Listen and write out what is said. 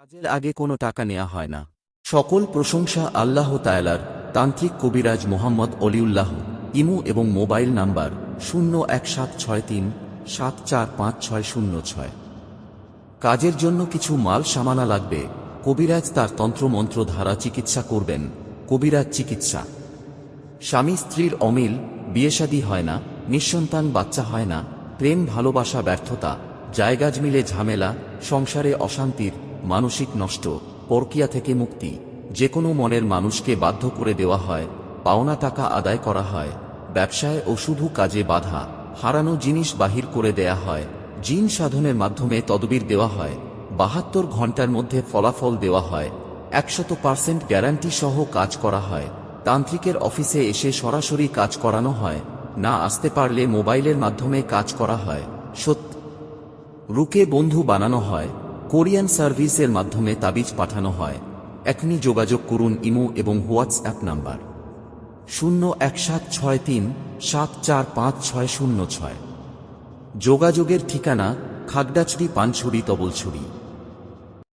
কাজের আগে কোনো টাকা নেওয়া হয় না। সকল প্রশংসা আল্লাহ তায়ালার তান্ত্রিক কবিরাজ মোহাম্মদ অলিউল্লাহ, ইমু এবং মোবাইল নাম্বার শূন্য এক সাত ছয় তিন, সাত চার পাঁচ ছয় শূন্য ছয়। কাজের জন্য কিছু মাল সামানা লাগবে। কবিরাজ তার তন্ত্রমন্ত্র ধারা চিকিৎসা করবেন। কবিরাজ চিকিৎসা। স্বামী স্ত্রীর অমিল, বিয়েশাদী হয় না, নিঃসন্তান বাচ্চা হয় না, প্রেম ভালোবাসা ব্যর্থতা জায়গাজ মিলে ঝামেলা, সংসারে অশান্তির মানসিক নষ্ট, পরকিয়া থেকে মুক্তি। যে কোনো মনের মানুষকে বাধ্য করে দেওয়া হয়, পাওনা টাকা আদায় করা হয়, ব্যবসায় ও শুধু কাজে বাধা, হারানো জিনিস বাহির করে দেয়া হয়, জিন সাধনের মাধ্যমে তদবির দেওয়া হয়, বাহাত্তর ঘণ্টার মধ্যে ফলাফল দেওয়া হয়, একশত পার্সেন্ট গ্যারান্টি সহ কাজ করা হয়, তান্ত্রিকের অফিসে এসে সরাসরি কাজ করানো হয়, না আসতে পারলে মোবাইলের মাধ্যমে কাজ করা হয়, সত্য। রুকে বন্ধু বানানো হয় কোরিয়ান সার্ভিসের মাধ্যমে তাবিজ পাঠানো হয়। এখনই যোগাযোগ করুন ইমো এবং হোয়াটসঅ্যাপ নাম্বার। শূন্য এক সাত ছয় তিন সাত চার পাঁচ ছয় শূন্য ছয়। যোগাযোগের ঠিকানা খাগড়াছড়ি পানছড়ি তবলছড়ি।